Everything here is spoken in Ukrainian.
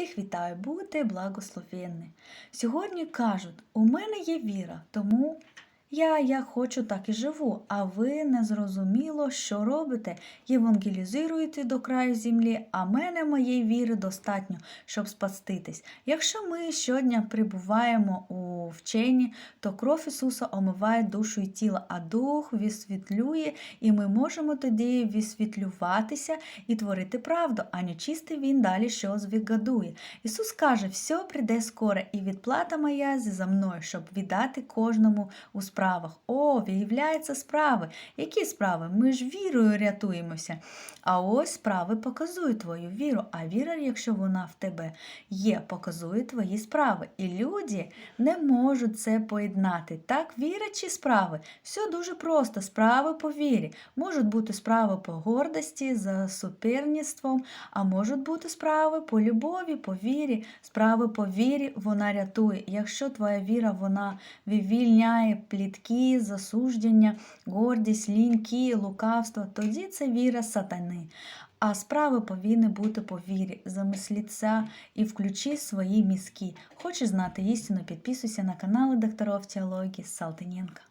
Всіх вітаю, будьте благословенні. Сьогодні кажуть, у мене є віра, тому я як хочу, так і живу, а ви не зрозуміло, що робите, євангелізуєте до краю землі, а мене моєї віри достатньо, щоб спаститись. Якщо ми щодня прибуваємо у вченні, то кров Ісуса омиває душу і тіло, а дух висвітлює, і ми можемо тоді висвітлюватися і творити правду, а нечистий він далі щось вигадує. Ісус каже, все прийде скоро, і відплата моя за мною, щоб віддати кожному у справах. О, виявляються справи. Які справи? Ми ж вірою рятуємося. А ось справи показують твою віру. А віра, якщо вона в тебе є, показує твої справи. І люди не можуть це поєднати. Так, віра чи справи? Все дуже просто. Справи по вірі. Можуть бути справи по гордості, за суперництвом, а можуть бути справи по любові, по вірі. Справи по вірі вона рятує. Якщо твоя віра вона вивільняє плітки, засуждення, гордість, ліньки, лукавство, тоді це віра сатани. А справи повинні бути по вірі. Замисліться і включи свої мізки. Хочеш знати істину, підписуйся на канали докторів теології Салтиненка.